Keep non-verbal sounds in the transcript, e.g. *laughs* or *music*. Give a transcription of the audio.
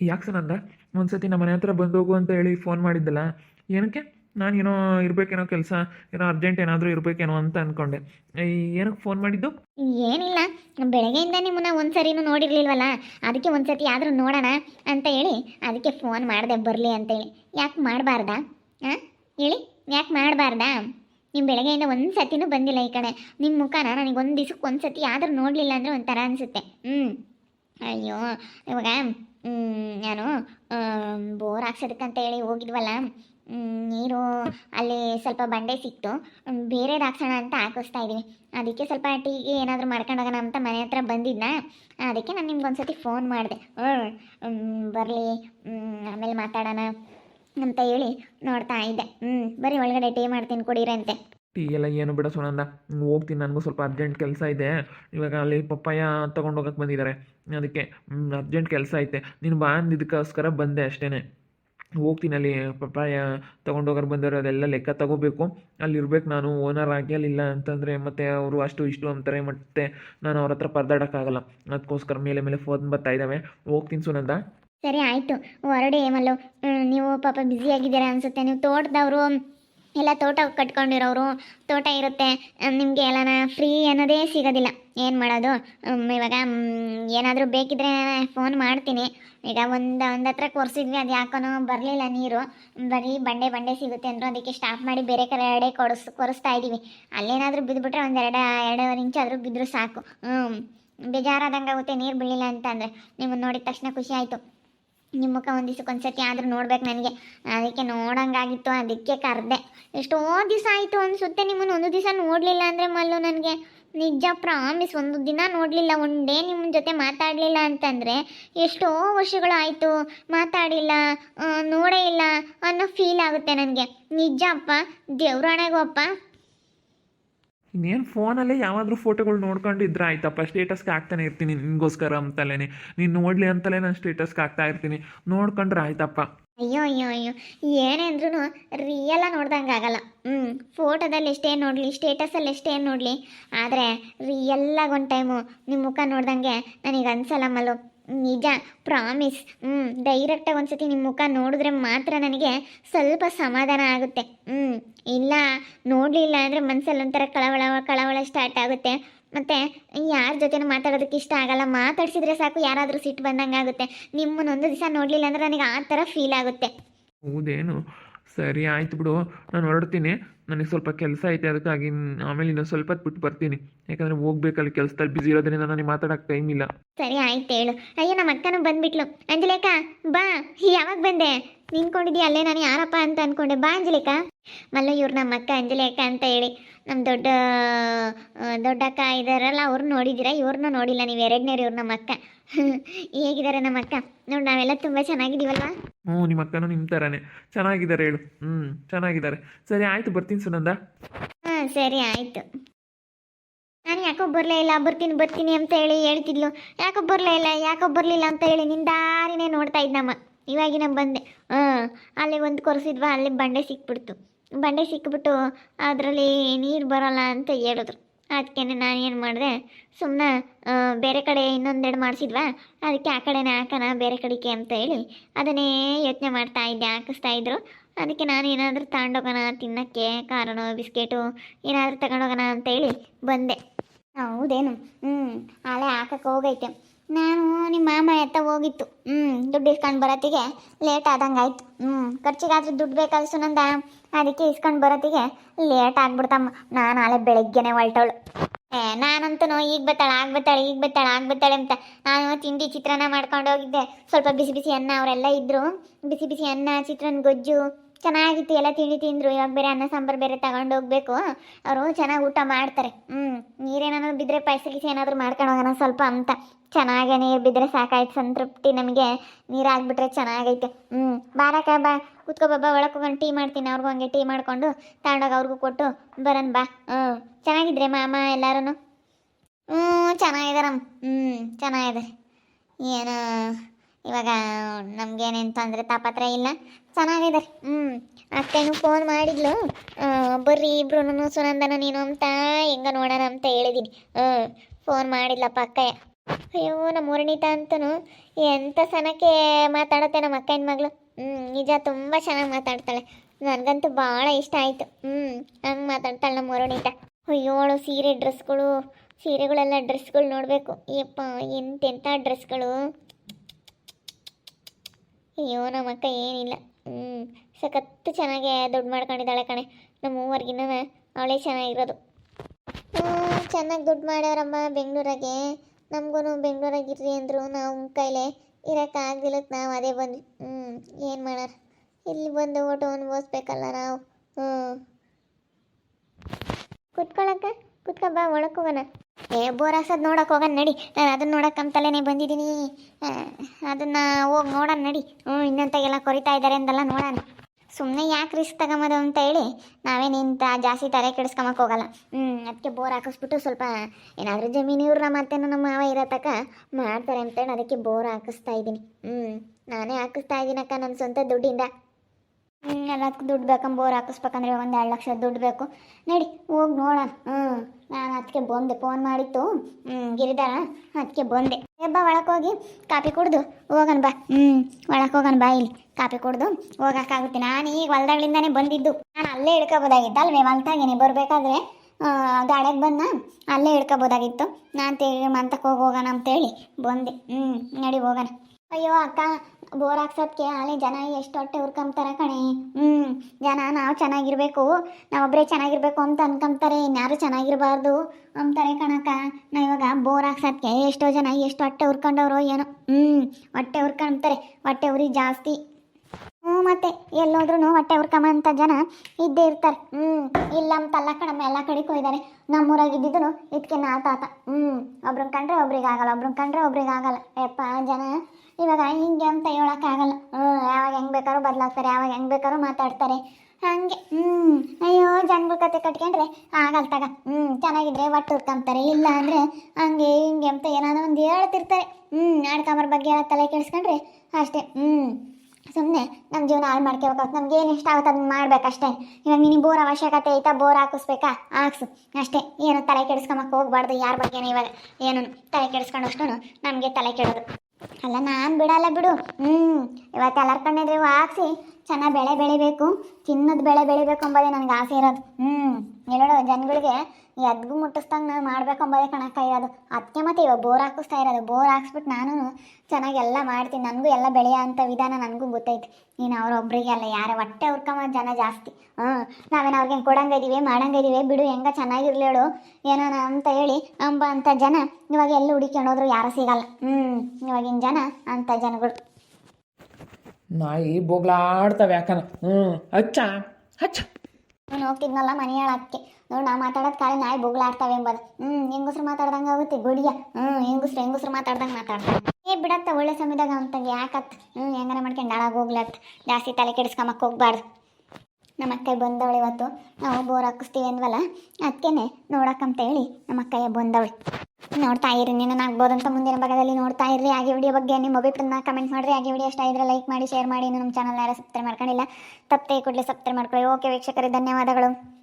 ಯಾಕೆ ಸುನಂದ ಒಂದ್ಸತಿ ನಮ್ಮ ಮನೆ ಹತ್ರ ಬಂದು ಹೋಗು ಅಂತ ಹೇಳಿ ಫೋನ್ ಮಾಡಿದ್ದಲ್ಲ, ಏನಕ್ಕೆ? ನಾನು ಏನೋ ಇರಬೇಕೇನೋ ಕೆಲಸ, ಏನೋ ಅರ್ಜೆಂಟ್ ಏನಾದರೂ ಇರಬೇಕೇನೋ ಅಂತ ಅಂದ್ಕೊಂಡೆ ಏನಕ್ಕೆ ಫೋನ್ ಮಾಡಿದ್ದು? ಏನಿಲ್ಲ, ಬೆಳಗ್ಗೆಯಿಂದ ನಿಮ್ಮನ್ನ ಒಂದ್ಸರಿನೂ ನೋಡಿರ್ಲಿಲ್ವಲ್ಲ, ಅದಕ್ಕೆ ಒಂದ್ಸತಿ ಆದರೂ ನೋಡೋಣ ಅಂತ ಹೇಳಿ, ಅದಕ್ಕೆ ಫೋನ್ ಮಾಡಿದೆ, ಬರಲಿ ಅಂತೇಳಿ ಯಾಕೆ ಮಾಡಬಾರ್ದ? ಹಾಂ ಹೇಳಿ, ಯಾಕೆ ಮಾಡಬಾರ್ದ? ನಿಮ್ಮ ಬೆಳಗ್ಗೆಯಿಂದ ಒಂದು ಸತಿನೂ ಬಂದಿಲ್ಲ ಈ ಕಡೆ. ನಿಮ್ಮ ಮುಖನ ನನಗೆ ಒಂದು ದಿವ್ಸಕ್ಕೆ ಒಂದು ಸತಿ ಆದರೂ ನೋಡಲಿಲ್ಲ ಅಂದರೆ ಒಂಥರ ಅನಿಸುತ್ತೆ. ಹ್ಞೂ ಅಯ್ಯೋ, ಇವಾಗ ನಾನು ಬೋರ್ ಹಾಕ್ಸೋದಕ್ಕಂತ ಹೇಳಿ ಹೋಗಿದ್ವಲ್ಲ ನೀರು ಅಲ್ಲಿ ಸ್ವಲ್ಪ ಬಂಡೆ ಸಿಕ್ತು ಬೇರೆದು ಬೇರೆ ಹಾಕ್ಸೋಣ ಅಂತ ಹಾಕಿಸ್ತಾ ಇದ್ದೀನಿ. ಅದಕ್ಕೆ ಸ್ವಲ್ಪ ಟೀಗೆ ಏನಾದರೂ ಮಾಡ್ಕೊಂಡೋಗೋಣ ಅಂತ ಮನೆ ಹತ್ರ ಬಂದಿದ್ನ, ಅದಕ್ಕೆ ನಾನು ನಿಮ್ಗೆ ಒಂದ್ಸತಿ ಫೋನ್ ಮಾಡಿದೆ. ಬರಲಿ ಆಮೇಲೆ ಮಾತಾಡೋಣ ಅಂತ ಹೇಳಿ ನೋಡ್ತಾ ಇದ್ದೆ. ಹ್ಞೂ ಬರೀ ಒಳಗಡೆ ಟೀ ಮಾಡ್ತೀನಿ ಕುಡೀರಂತೆ. ಟೀ ಎಲ್ಲ ಏನು ಬಿಡ ಸುನಂದ ಹೋಗ್ತೀನಿ, ನನಗೂ ಸ್ವಲ್ಪ ಅರ್ಜೆಂಟ್ ಕೆಲಸ ಇದೆ. ಇವಾಗ ಅಲ್ಲಿ ಪಪ್ಪಾಯ ತೊಗೊಂಡು ಹೋಗಕ್ಕೆ ಬಂದಿದ್ದಾರೆ. ಅದಕ್ಕೆ ಅರ್ಜೆಂಟ್ ಕೆಲಸ ಐತೆ. ನೀನು ಬಾ ಅಂದಿದ್ದಕ್ಕೋಸ್ಕರ ಬಂದೆ ಅಷ್ಟೇ ಹೋಗ್ತೀನಿ ಅಲ್ಲಿ ಪಪ್ಪಾಯ ತೊಗೊಂಡು ಹೋಗೋರು ಬಂದವರು ಅದೆಲ್ಲ ಲೆಕ್ಕ ತಗೋಬೇಕು. ಅಲ್ಲಿ ಇರ್ಬೇಕು ನಾನು ಓನರ್ ಆಗಿ ಅಲ್ಲಿಲ್ಲ ಅಂತಂದರೆ ಮತ್ತೆ ಅವರು ಅಷ್ಟು ಇಷ್ಟು ಅಂತಾರೆ ಮತ್ತೆ ನಾನು ಅವ್ರ ಹತ್ರ ಪರ್ದಾಡೋಕ್ಕಾಗಲ್ಲ. ಅದಕ್ಕೋಸ್ಕರ ಮೇಲೆ ಮೇಲೆ ಫೋನ್ ಬರ್ತಾ ಇದ್ದಾವೆ ಹೋಗ್ತೀನಿ ಸುನಂದ. ಸರಿ, ಆಯಿತು. ಹೊರಡಿ ಏಮಲ್ಲು ನೀವು ಪಾಪ ಬ್ಯುಸಿಯಾಗಿದ್ದೀರಾ ಅನಿಸುತ್ತೆ. ನೀವು ತೋಟದವರು ಎಲ್ಲ ತೋಟ ಕಟ್ಕೊಂಡಿರೋರು, ತೋಟ ಇರುತ್ತೆ ನಿಮಗೆ ಎಲ್ಲನ ಫ್ರೀ ಅನ್ನೋದೇ ಸಿಗೋದಿಲ್ಲ. ಏನು ಮಾಡೋದು? ಇವಾಗ ಏನಾದರೂ ಬೇಕಿದ್ರೆ ಫೋನ್ ಮಾಡ್ತೀನಿ. ಈಗ ಒಂದು ಒಂದು ಹತ್ರ ಕೊರ್ಸಿದ್ವಿ ಅದು ಯಾಕೋ ಬರಲಿಲ್ಲ ನೀರು. ಬರೀ ಬಂಡೆ ಬಂಡೆ ಸಿಗುತ್ತೆ ಅಂದರು, ಅದಕ್ಕೆ ಸ್ಟಾಪ್ ಮಾಡಿ ಬೇರೆ ಕಡೆ ಕೊಡಿಸ್, ಕೊರಿಸ್ತಾ ಇದ್ದೀವಿ ಅಲ್ಲೇನಾದರೂ ಬಿದ್ದುಬಿಟ್ರೆ ಒಂದು ಎರಡು, ಎರಡೂವರೆ ಇಂಚು ಆದರೂ ಬಿದ್ದರೂ ಸಾಕು. ಹ್ಞೂ ಬೇಜಾರಾದಂಗೆ ಆಗುತ್ತೆ ನೀರು ಬೀಳಿಲ್ಲ ಅಂತಂದರೆ ನಿಮ್ಮನ್ನು ನೋಡಿದ ತಕ್ಷಣ ಖುಷಿ ಆಯಿತು. ನಿಮ್ಮ ಮುಖ ಒಂದು ದಿವ್ಸಕ್ಕೆ ಒಂದ್ಸತಿ ಆದರೂ ನೋಡ್ಬೇಕು ನನಗೆ. ಅದಕ್ಕೆ ನೋಡೋಂಗಾಗಿತ್ತು, ಅದಕ್ಕೆ ಕರೆದೆ. ಎಷ್ಟೋ ದಿವಸ ಆಯಿತು ಅನಿಸುತ್ತೆ ನಿಮ್ಮನ್ನು. ಒಂದು ದಿವಸ ನೋಡಲಿಲ್ಲ ಅಂದರೆ ಮಲ್ಲು ನನಗೆ. ನಿಜ ಪ್ರಾಮಿಸ್, ಒಂದು ದಿನ ನೋಡಲಿಲ್ಲ ಒಂದೇ ನಿಮ್ಮ ಜೊತೆ ಮಾತಾಡಲಿಲ್ಲ ಅಂತಂದರೆ ಎಷ್ಟೋ ವರ್ಷಗಳು ಆಯಿತು. ಮಾತಾಡಿಲ್ಲ ನೋಡೇ ಇಲ್ಲ ಅನ್ನೋ ಫೀಲ್ ಆಗುತ್ತೆ ನನಗೆ. ನಿಜ ಅಪ್ಪ ದೇವ್ರಾಣೆಗೂ ಅಪ್ಪ ಇನ್ನೇನು ಫೋನಲ್ಲೇ ಯಾವಾದರೂ ಫೋಟೋಗಳು ನೋಡ್ಕೊಂಡು ಇದ್ರೆ ಆಯ್ತಪ್ಪ ಸ್ಟೇಟಸ್ಗೆ ಹಾಕ್ತಾನೆ ಇರ್ತೀನಿ ನಿನಗೋಸ್ಕರ ಅಂತಲೇ ನೀನು ನೋಡಲಿ ಅಂತಲೇ ನಾನು ಸ್ಟೇಟಸ್ಗೆ ಹಾಕ್ತಾ ಇರ್ತೀನಿ. ನೋಡ್ಕೊಂಡ್ರೆ ಆಯ್ತಪ್ಪ. ಅಯ್ಯೋ ಅಯ್ಯೋ ಅಯ್ಯೋ. ಏನೇಂದ್ರೂ ರಿಯಲ್ಲ ನೋಡ್ದಂಗೆ ಆಗಲ್ಲ. ಹ್ಞೂ ಫೋಟೋದಲ್ಲಿ ಎಷ್ಟೇ ನೋಡಲಿ ಸ್ಟೇಟಸಲ್ಲಿ ಎಷ್ಟೇ ನೋಡಲಿ. ಆದರೆ ರಿಯಲ್ಲಾಗಿ ಒಂದು ಟೈಮು ನಿಮ್ಮ ಮುಖ ನೋಡ್ದಂಗೆ ನನಗೆ ಅನ್ಸಲ್ಲ ಮಲ್ಲು. ನಿಜ ಪ್ರಾಮಿಸ್ ಹ್ಞೂ ಡೈರೆಕ್ಟಾಗಿ ಒಂದ್ಸತಿ ನಿಮ್ಮ ಮುಖ ನೋಡಿದ್ರೆ ಮಾತ್ರ ನನಗೆ ಸ್ವಲ್ಪ ಸಮಾಧಾನ ಆಗುತ್ತೆ. ಹ್ಞೂ ಇಲ್ಲ, ನೋಡಲಿಲ್ಲ ಅಂದರೆ ಮನಸ್ಸಲ್ಲಿ ಒಂಥರ ಕಳವಳ ಕಳವಳ ಸ್ಟಾರ್ಟ್ ಆಗುತ್ತೆ. ಮತ್ತು ಯಾರ ಜೊತೆನೂ ಮಾತಾಡೋದಕ್ಕೆ ಇಷ್ಟ ಆಗಲ್ಲ. ಮಾತಾಡಿಸಿದ್ರೆ ಸಾಕು, ಯಾರಾದರೂ ಸಿಟ್ಟು ಬಂದಂಗೆ ಆಗುತ್ತೆ ನಿಮ್ಮನ್ನ ಒಂದು ದಿವಸ ನೋಡಲಿಲ್ಲ ಅಂದರೆ ನನಗೆ ಆ ಥರ ಫೀಲ್ ಆಗುತ್ತೆ. ಹೌದೇನು? ಸರಿ, ಆಯ್ತು ಬಿಡು. ನಾನು ಹೊರಡ್ತೀನಿ. ನನಗೆ ಸ್ವಲ್ಪ ಕೆಲಸ ಐತೆ, ಅದಕ್ಕಾಗಿ ಆಮೇಲೆ ಇನ್ನೊಂದು ಸ್ವಲ್ಪ ಹೊತ್ತು ಬಿಟ್ಟು ಬರ್ತೀನಿ. ಯಾಕಂದ್ರೆ ಹೋಗ್ಬೇಕಲ್ಲಿ ಕೆಲಸದಲ್ಲಿ, ಬಿಸಿ ಇರೋದ್ರಿಂದ ನನಗೆ ಮಾತಾಡಕ್ಕೆ ಟೈಮ್ ಇಲ್ಲ. ಸರಿ, ಆಯ್ತು ಹೇಳು. ಅಯ್ಯೋ ನಮ್ಮ ಅಕ್ಕನೂ ಬಂದ್ಬಿಟ್ಲು. ಅಂಜಲೇಕ, ಬಾ. ಯಾವಾಗ ಬಂದೆ? ನಿಂತ್ಕೊಂಡಿದ್ಯಾ? ಅಲ್ಲೇ ನಾನು ಯಾರಪ್ಪ ಅಂತ ಅನ್ಕೊಂಡೆ. ಬಾ, ಅಂಜಲೇಕ. ಮಲ್ಲ ಇವ್ರು ನಮ್ಮ ಅಕ್ಕ ಅಂಜಲೇಕ ಅಂತ ಹೇಳಿ. ನಮ್ಮ ದೊಡ್ಡ ದೊಡ್ಡಕ್ಕ ಇದ್ದಾರಲ್ಲ ಅವ್ರು ನೋಡಿದ್ದೀರಾ? ಇವ್ರನ್ನೂ ನೋಡಿಲ್ಲ. ನೀವು ಎರಡನೇರು ಇವ್ರು ನಮ್ಮ ಅಕ್ಕ. *laughs* ಹೇಗಿದ್ದಾರೆ ನಮ್ಮ ಅಕ್ಕ? ನೋಡಿ ನಾವೆಲ್ಲ ತುಂಬ ಚೆನ್ನಾಗಿದ್ದೀವಲ್ವಾ? ಹ್ಞೂ ನಿಮ್ಮ ಅಕ್ಕನೂ ನಿಮ್ಮ ಥರನೇ. ಚೆನ್ನಾಗಿದ್ದಾರೆ ಹೇಳು. ಹ್ಞೂ ಚೆನ್ನಾಗಿದ್ದಾರೆ. ಸರಿ ಆಯಿತು ಬರ್ತೀನಿ ಸುನಂದ. ಹಾಂ ಸರಿ ಆಯಿತು. ನಾನು ಯಾಕೋ ಬರಲೇ ಇಲ್ಲ ಬರ್ತೀನಿ ಬರ್ತೀನಿ ಅಂತ ಹೇಳಿ ಹೇಳ್ತಿದ್ಲು. ಯಾಕೋ ಬರಲೇ ಇಲ್ಲ ಯಾಕೋ ಬರಲಿಲ್ಲ ಅಂತ ಹೇಳಿ ನಿಂದಾರಿನೇ ನೋಡ್ತಾ ಇದ್ದಮ್ಮ ಇವಾಗಿನ ಬಂದೆ. ಹಾಂ ಅಲ್ಲಿ ಒಂದು ಕೊರೆಸಿದ್ವಾ ಅಲ್ಲಿ ಬಂಡೆ ಸಿಕ್ಬಿಡ್ತು. ಬಂಡೆ ಸಿಕ್ಬಿಟ್ಟು ಅದರಲ್ಲಿ ನೀರು ಬರಲ್ಲ ಅಂತ ಹೇಳಿದ್ರು. ಅದಕ್ಕೆ ಏನು ಮಾಡಿದೆ ಸುಮ್ಮನೆ ಬೇರೆ ಕಡೆ ಇನ್ನೊಂದೆರಡು ಮಾಡಿಸಿದ್ವಾ, ಅದಕ್ಕೆ ಆ ಕಡೆನೇ ಹಾಕೋಣ, ಬೇರೆ ಕಡೆಗೆ ಅಂತ ಹೇಳಿ ಅದನ್ನೇ ಯೋಚನೆ ಮಾಡ್ತಾ ಇದ್ದೆ, ಹಾಕಿಸ್ತಾ ಇದ್ರು. ಅದಕ್ಕೆ ನಾನು ಏನಾದರೂ ತಗೊಂಡೋಗೋಣ, ತಿನ್ನಕ್ಕೆ ಕಾರಣ ಬಿಸ್ಕೆಟು, ಏನಾದರೂ ತಗೊಂಡೋಗೋಣ ಅಂತ ಹೇಳಿ ಬಂದೆ. ಹೌದೇನು? ಹ್ಞೂ ಆಳೆ ಹಾಕಕ್ಕೆ ಹೋಗೈತೆ. ನಾನು ನಿಮ್ಮ ಮಾಮ ಎತ್ತ ಹೋಗಿತ್ತು. ಹ್ಞೂ ದುಡ್ಡು ಇಸ್ಕೊಂಡು ಬರೋತ್ತಿಗೆ ಲೇಟ್ ಆದಂಗೆ ಆಯ್ತು. ಹ್ಞೂ ಖರ್ಚಿಗಾದ್ರೆ ದುಡ್ಡು ಬೇಕಾದ ಸುನಂದ. ಅದಕ್ಕೆ ಇಸ್ಕೊಂಡು ಬರೋತ್ತಿಗೆ ಲೇಟ್ ಆಗ್ಬಿಡ್ತಮ್ಮ. ನಾನು ನಾಳೆ ಬೆಳಗ್ಗೆನೇ ಹೊಲ್ಟವಳು. ಏ, ನಾನಂತೂ ಈಗ ಬತ್ತಾಳೆ, ಆಗ ಬತ್ತಾಳೆ, ಈಗ ಬತ್ತಾಳೆ, ಆಗ ಬತ್ತಾಳೆ ಅಂತ ನಾನು ತಿಂಡಿ ಚಿತ್ರಾನ್ನ ಮಾಡ್ಕೊಂಡು ಹೋಗಿದ್ದೆ. ಸ್ವಲ್ಪ ಬಿಸಿ ಬಿಸಿ ಅನ್ನ ಅವರೆಲ್ಲ ಇದ್ದರು ಬಿಸಿ ಬಿಸಿ ಅನ್ನ, ಚಿತ್ರಾನ್ನ, ಗೊಜ್ಜು ಚೆನ್ನಾಗಿತ್ತು, ಎಲ್ಲ ತಿಂಡಿ ತಿಂದರು, ಇವಾಗ ಬೇರೆ ಅನ್ನ, ಸಾಂಬಾರು ಬೇರೆ ತಗೊಂಡು ಹೋಗ್ಬೇಕು. ಅವರು ಚೆನ್ನಾಗಿ ಊಟ ಮಾಡ್ತಾರೆ. ಹ್ಞೂ ನೀರೇನಾದ್ರು ಬಿದ್ದರೆ ಪಾಯಸ ಗೀಸ ಏನಾದರೂ ಮಾಡ್ಕೊಂಡು ಹೋಗೋಣ ಸ್ವಲ್ಪ ಅಂತ. ಚೆನ್ನಾಗೆ ನೀರು ಬಿದ್ದರೆ ಸಾಕಾಯ್ತು, ಸಂತೃಪ್ತಿ ನಮಗೆ. ನೀರು ಹಾಕ್ಬಿಟ್ರೆ ಚೆನ್ನಾಗೈತೆ. ಹ್ಞೂ ಬಾರಕ ಬಾ. ಕುತ್ಕೋ ಬಾಬಾ ಒಳಗೆ ಟೀ ಮಾಡ್ತೀನಿ. ಅವ್ರಿಗೂ ಹಂಗೆ ಟೀ ಮಾಡಿಕೊಂಡು ತಗೊಂಡೋಗಿ ಅವ್ರಿಗೂ ಕೊಟ್ಟು ಬರೋಣ, ಬಾ. ಹ್ಞೂ ಚೆನ್ನಾಗಿದ್ರೆ ಮಾಮ ಎಲ್ಲರೂ ಹ್ಞೂ ಚೆನ್ನಾಗಿದಾರಮ್ಮ. ಹ್ಞೂ ಚೆನ್ನಾಗಿದೆ. ಏನು ಇವಾಗ ನಮಗೇನೇನು ತೊಂದರೆ ತಾಪತ್ರ ಇಲ್ಲ. ಚೆನ್ನಾಗಿದೆ ಹ್ಞೂ ಅಕ್ಕನೂ ಫೋನ್ ಮಾಡಿದ್ಲು. ಬರ್ರಿ ಇಬ್ರು ಸುನಂದನ, ನೀನು ಅಂತ ಹೆಂಗ ನೋಡೋಣ ಅಂತ ಹೇಳಿದ್ದೀನಿ ಹ್ಞೂ ಫೋನ್ ಮಾಡಿದ್ಲಪ್ಪ ಅಕ್ಕಯ್ಯ. ಅಯ್ಯೋ, ನಮ್ಮ ವರ್ಣಿತ ಅಂತನು ಎಂಥ ಸನಕ್ಕೆ ಮಾತಾಡುತ್ತೆ ನಮ್ಮ ಅಕ್ಕನ ಮಗಳು. ಹ್ಞೂ ನಿಜ ತುಂಬ ಚೆನ್ನಾಗಿ ಮಾತಾಡ್ತಾಳೆ. ನನಗಂತೂ ಭಾಳ ಇಷ್ಟ ಆಯಿತು. ಹ್ಞೂ ಹಂಗೆ ಮಾತಾಡ್ತಾಳೆ ನಮ್ಮ ಅಯ್ಯೋ ಅವಳು ಸೀರೆ ಡ್ರೆಸ್ಗಳು, ಸೀರೆಗಳೆಲ್ಲ ಡ್ರೆಸ್ಗಳು ನೋಡಬೇಕು. ಯಪ್ಪ ಎಂತೆಂಥ ಡ್ರೆಸ್ಗಳು. ಅಯ್ಯೋ, ನಮ್ಮ ಅಕ್ಕ ಏನಿಲ್ಲ. ಹ್ಞೂ ಸಖತ್ತು ಚೆನ್ನಾಗಿ ದುಡ್ಡು ಮಾಡ್ಕೊಂಡಿದ್ದಾಳೆ ಕಣೆ. ನಮ್ಮ ಮೂವರ್ಗಿನ್ನ ಅವಳೇ ಚೆನ್ನಾಗಿರೋದು. ಹ್ಞೂ ಚೆನ್ನಾಗಿ ದುಡ್ಡು ಮಾಡ್ಯಾರಮ್ಮ ಬೆಂಗಳೂರಾಗೆ. ನಮಗೂ ಬೆಂಗಳೂರಾಗಿರ್ರಿ ಅಂದರು ನಾವು ಕೈಲೇ ಇರೋಕ್ಕಾಗ್ದಿಲ್ಲ ನಾವು ಅದೇ ಬಂದ್ವಿ. ಹ್ಞೂ ಏನು ಮಾಡೋರು? ಇಲ್ಲಿ ಬಂದು ಊಟ ಅನುಭವಿಸ್ಬೇಕಲ್ಲ ನಾವು. ಹ್ಞೂ ಕುತ್ಕೊಳಕ್ಕ? ಕುತ್ಕ ಬಾ ಒಳಕ್ಕೆ ಹೋಗೋಣ ಏ, ಬೋರ್ ಹಾಸೋದು ನೋಡಕ್ಕೆ ಹೋಗೋಣ ನಡಿ. ನಾನು ಅದನ್ನ ನೋಡಕ್ಕೆ ಅಂತಲೇ ಬಂದಿದ್ದೀನಿ ಅದನ್ನು ಹೋಗಿ ನೋಡೋಣ ನಡಿ. ಹ್ಞೂ ಇನ್ನಂತಾಗೆಲ್ಲ ಕೊರಿತಾ ಇದ್ದಾರೆ ಅಂದಲ್ಲ ನೋಡೋಣ. ಸುಮ್ಮನೆ ಯಾಕೆ ರಿಸ್ಕ್ ತಗೊಂಬೋದು ಅಂತ ಹೇಳಿ ನಾವೇನಿಂತ ಜಾಸ್ತಿ ತಲೆ ಕೆಡಿಸ್ಕೊಂಬಕ್ಕೆ ಹೋಗಲ್ಲ. ಹ್ಞೂ ಅದಕ್ಕೆ ಬೋರ್ ಹಾಕಿಸ್ಬಿಟ್ಟು ಸ್ವಲ್ಪ ಏನಾದರೂ ಜಮೀನು ಇವ್ರನ್ನ ಮತ್ತೇನೋ ನಮ್ಮ ಮಾವ ಇರೋ ತಕ ಮಾಡ್ತಾರೆ ಅಂತೇಳಿ ಅದಕ್ಕೆ ಬೋರ್ ಹಾಕಿಸ್ತಾ ಇದ್ದೀನಿ ಹ್ಞೂ ನಾನೇ ಹಾಕಿಸ್ತಾ ಇದ್ದೀನಕ್ಕ ನನ್ನ ಸ್ವಂತ ದುಡ್ಡಿಂದ. ಎಲ್ಲದಕ್ಕೂ ದುಡ್ಡು ಬೇಕಂಬ ಬೋರ್ ಹಾಕಿಸ್ಬೇಕಂದ್ರೆ ಒಂದು ಎರಡು ಲಕ್ಷ ದುಡ್ಡು ಬೇಕು. ನಡಿ, ಹೋಗಿ ನೋಡೋಣ. ಹ್ಞೂ ನಾನು ಅದಕ್ಕೆ ಬಂದೆ. ಫೋನ್ ಮಾಡಿತ್ತು. ಹ್ಞೂ ಗಿರಿದಾರ ಅದಕ್ಕೆ ಬಂದೆ. ಬಾ ಒಳಕ್ಕೆ ಹೋಗಿ ಕಾಫಿ ಕುಡ್ದು. ಹೋಗೋಣ ಬಾ. ಹ್ಞೂ ಒಳಕ್ಕೆ ಹೋಗೋಣ ಬಾ ಇಲ್ಲಿ. ಕಾಫಿ ಕುಡ್ದು ಹೋಗೋಕ್ಕಾಗುತ್ತೆ ನಾನು ಈಗ ಹೊಲ್ದಾಗ್ಲಿಂದಾನೇ ಬಂದಿದ್ದು. ನಾನು ಅಲ್ಲೇ ಇಳ್ಕೊಬೋದಾಗಿತ್ತು ಅಲ್ವೇ? ಹೊಲ್ದಾಗೇನೆ ಬರಬೇಕಾದ್ರೆ ಗಾಡಿಗೆ ಬಂದ. ಅಲ್ಲೇ ಇಳ್ಕೊಬೋದಾಗಿತ್ತು. ನಾನು ತಿಳಿ ಮಂತಕ್ಕೆ ಹೋಗಿ ಹೋಗೋಣ ಅಂತೇಳಿ ಬಂದೆ. ಹ್ಞೂ ನಡಿ ಹೋಗೋಣ. ಅಯ್ಯೋ ಅಕ್ಕ ಬೋರ್ ಹಾಕ್ಸೋದಕ್ಕೆ ಅಲ್ಲಿ ಜನ ಎಷ್ಟು ಹೊಟ್ಟೆ ಉರ್ಕೊಂತಾರೆ ಕಣೆ. ಹ್ಞೂ ಜನ ನಾವು ಚೆನ್ನಾಗಿರ್ಬೇಕು ನಾವೊಬ್ಬರೇ ಚೆನ್ನಾಗಿರ್ಬೇಕು ಅಂತ ಅನ್ಕೊಂತಾರೆ ಇನ್ಯಾರು ಚೆನ್ನಾಗಿರಬಾರ್ದು ಅಂತಾರೆ ಕಣಕ್ಕ. ನಾ ಇವಾಗ ಬೋರ್ ಹಾಕ್ಸೋದಕ್ಕೆ ಎಷ್ಟೋ ಜನ ಎಷ್ಟು ಹೊಟ್ಟೆ ಹುರ್ಕೊಂಡವ್ರು ಏನೋ. ಹ್ಞೂ ಹೊಟ್ಟೆ ಉರ್ಕೊಂತಾರೆ ಹೊಟ್ಟೆ ಉರಿ ಜಾಸ್ತಿ. ಹ್ಞೂ ಮತ್ತೆ ಎಲ್ಲೋದ್ರೂ ಹೊಟ್ಟೆ ಉರ್ಕೊಂಬಂತ ಜನ ಇದ್ದೇ ಇರ್ತಾರೆ. ಹ್ಞೂ ಇಲ್ಲ ಅಂತಲ್ಲ ಕಣಮ್ಮ, ಎಲ್ಲ ಕಡೆಗೆ ಹೋಯ್ದಾರೆ ನಮ್ಮೂರಾಗ ಇದ್ದಿದ್ದು ಇದಕ್ಕೆ ನಾ ತಾತ. ಹ್ಞೂ ಒಬ್ರನ್ನ ಕಂಡ್ರೆ ಒಬ್ರಿಗೆ ಆಗಲ್ಲ ಒಬ್ರನ್ನ ಕಂಡ್ರೆ ಒಬ್ರಿಗೆ ಆಗಲ್ಲ ಯಪ್ಪ ಜನ ಇವಾಗ ಹಿಂಗೆ ಅಂತ ಹೇಳೋಕ್ಕಾಗಲ್ಲ. ಹ್ಞೂ ಯಾವಾಗ ಹೆಂಗೆ ಬೇಕಾದ್ರೂ ಬದಲಾಗ್ತಾರೆ, ಯಾವಾಗ ಹೆಂಗೆ ಬೇಕಾದ್ರೂ ಮಾತಾಡ್ತಾರೆ. ಹಾಗೆ ಹ್ಞೂ ಅಯ್ಯೋ, ಜನಗಳ ಕತೆ ಕಟ್ಕೊಂಡ್ರೆ ಆಗಲ್ಲ ತಗ. ಹ್ಞೂ ಚೆನ್ನಾಗಿದ್ರೆ ಒಟ್ಟು ಹುರ್ಕೊಂತಾರೆ ಇಲ್ಲ ಅಂದರೆ ಹಂಗೆ ಹಿಂಗೆ ಅಂತ ಏನಾದ್ರು ಒಂದು ಹೇಳ್ತಿರ್ತಾರೆ. ಹ್ಞೂ ನಾಡ್ಕಂಬರ ಬಗ್ಗೆ ಎಲ್ಲ ತಲೆ ಕೆಡಿಸ್ಕೊಂಡ್ರೆ ಅಷ್ಟೇ. ಹ್ಞೂ ಸುಮ್ಮನೆ ನಮ್ಮ ಜೀವನ ಹಾಳು ಮಾಡ್ಕೋಬೇಕು ನಮ್ಗೆ ಏನು ಇಷ್ಟ ಆಗುತ್ತೆ ಅದನ್ನ ಮಾಡ್ಬೇಕಷ್ಟೇ. ಇವಾಗ ನಿನಗೆ ಬೋರ್ ಅವಶ್ಯಕತೆ ಐತಾ, ಬೋರ್ ಹಾಕಿಸ್ಬೇಕಾ? ಹಾಕ್ಸು. ಅಷ್ಟೇ, ಏನು ತಲೆ ಕೆಡಿಸ್ಕೊಂಬಕ್ಕೆ ಹೋಗ್ಬಾರ್ದು, ಯಾರ ಬಗ್ಗೆನೂ ಇವಾಗ ಏನು ತಲೆ ಕೆಡಿಸ್ಕೊಂಡಷ್ಟು ನಮಗೆ ತಲೆ ಕೆಡೋದು. ಅಲ್ಲ ನಾನು ಬಿಡಲ್ಲ ಬಿಡು. ಹ್ಞೂ ಇವತ್ತು ಎಲ್ಲರ ಕಣ್ಣಿದ್ರೆ ಹಾಕ್ಸಿ ಚೆನ್ನಾಗಿ ಬೆಳೆ ಬೆಳಿಬೇಕು ಚಿನ್ನದ ಬೆಳೆ ಬೆಳಿಬೇಕು ಅಂಬೋದೇ ನನಗೆ ಆಸೆ ಇರೋದು. ಹ್ಞೂ ಹೇಳೋದು ಜನಗಳಿಗೆ ಎದ್ಗು ಮುಟ್ಟಿಸ್ದಂಗೆ ನಾನು ಮಾಡ್ಬೇಕು ಅಂಬೋದೇ ಕಣಕ್ಕ ಇರೋದು. ಅದಕ್ಕೆ ಮತ್ತೆ ಇವಾಗ ಬೋರ್ ಹಾಕಿಸ್ತಾ ಇರೋದು. ಬೋರ್ ಹಾಕ್ಸ್ಬಿಟ್ಟು ನಾನು ಚೆನ್ನಾಗಿ ಎಲ್ಲ ಮಾಡ್ತೀನಿ. ನನಗೂ ಎಲ್ಲ ಬೆಳೆಯೋ ಅಂಥ ವಿಧಾನ ನನಗೂ ಗೊತ್ತೈತೆ. ನೀನು ಅವ್ರೊಬ್ರಿಗೆ ಅಲ್ಲ, ಯಾರ ಹೊಟ್ಟೆ ಹುರ್ಕೊಂಬ ಜನ ಜಾಸ್ತಿ. ಹ್ಞೂ ನಾವೇನು ಅವ್ರಿಗೆ ಕೊಡಂಗಿದೀವಿ ಮಾಡಂಗಿದೀವಿ ಬಿಡು, ಹೆಂಗ ಚೆನ್ನಾಗಿರ್ಲೇಳು ಏನೋ ಅಂತ ಹೇಳಿ ಅಂಬ ಅಂಥ ಜನ ಇವಾಗ ಎಲ್ಲ ಹುಡುಕೊಂಡೋದ್ರು ಯಾರೂ ಸಿಗಲ್ಲ. ಹ್ಞೂ ಇವಾಗಿನ ಜನ ಅಂಥ ಜನಗಳು. ನಾಯಿ ಬೋಗ್ಲಾಡ್ತವೆ ಯಾಕನ? ಹ್ಞೂ ಹಚ್ಚ ಹಚ್ಚ ನಾನು ಹೋಗ್ತಿದ್ನಲ್ಲ ಮನೆ ಹೇಳಕ್ಕೆ ನೋಡಿ ನಾ ಮಾತಾಡೋದು ಕಾಲಿ ನಾಯಿ ಬೋಗ್ಲಾಡ್ತಾವೆ ಎಂಬುದು. ಹ್ಞೂ ಹೆಂಗಸ್ರು ಮಾತಾಡ್ದಂಗೆ ಆಗುತ್ತೆ ಗುಡಿಯ. ಹ್ಞೂ ಹೆಂಗಸ್ರು ಹೆಂಗಸ್ರು ಮಾತಾಡ್ದಂಗೆ ಮಾತಾಡ್ತಾರೆ. ಏ ಬಿಡತ್ತ ಒಳ್ಳೆ ಸಮಯದಾಗ ಅಂತಂಗೆ ಯಾಕತ್? ಹ್ಞೂ ಹೆಂಗಾರ ಮಾಡ್ಕೊಂಡು ನಾಳಾಗ ಹೋಗ್ಲತ್ತ ಜಾಸ್ತಿ ತಲೆ ಕೆಡಿಸ್ಕೊಂಬಕ್ಕೆ ಹೋಗ್ಬಾರ್ದು. ನಮ್ಮ ಅಕ್ಕ ಬಂದವಳು ಇವತ್ತು. ನಾವು ಬೋರ್ ಹಾಕಿಸ್ತೀವಿ ಅಂದ್ವಲ್ಲ ಅದಕ್ಕೇನೆ ನೋಡಕ್ಕಂತ ಹೇಳಿ ನಮ್ಮ ಅಕ್ಕಯ್ಯ ಬಂದವಳು. ನೋಡ್ತಾ ಇರಿ ನೀನು ಆಗ್ಬೋದು ಅಂತ ಮುಂದಿನ ಭಾಗದಲ್ಲಿ ನೋಡ್ತಾ ಇರ್ರಿ. ಹಾಗೆ ವಿಡಿಯೋ ಬಗ್ಗೆ ನಿಮ್ಮ ಅಭಿಪ್ರಾಯನ ಕಮೆಂಟ್ ಮಾಡಿರಿ. ಹಾಗೆ ವಿಡಿಯೋ ಇಷ್ಟ ಇದ್ರೆ ಲೈಕ್ ಮಾಡಿ ಶೇರ್ ಮಾಡಿ. ನಮ್ಮ ಚಾನಲ್ ಯಾರು ಸಬ್ಸ್ಕ್ರೈಬ್ ಮಾಡ್ಕೊಂಡಿಲ್ಲ ತಪ್ಪೇ ಕೂಡಲೇ ಸಬ್ಸ್ಕ್ರೈಬ್ ಮಾಡ್ಕೊಳ್ಳಿ. ಓಕೆ ವೀಕ್ಷಕರೇ, ಧನ್ಯವಾದಗಳು.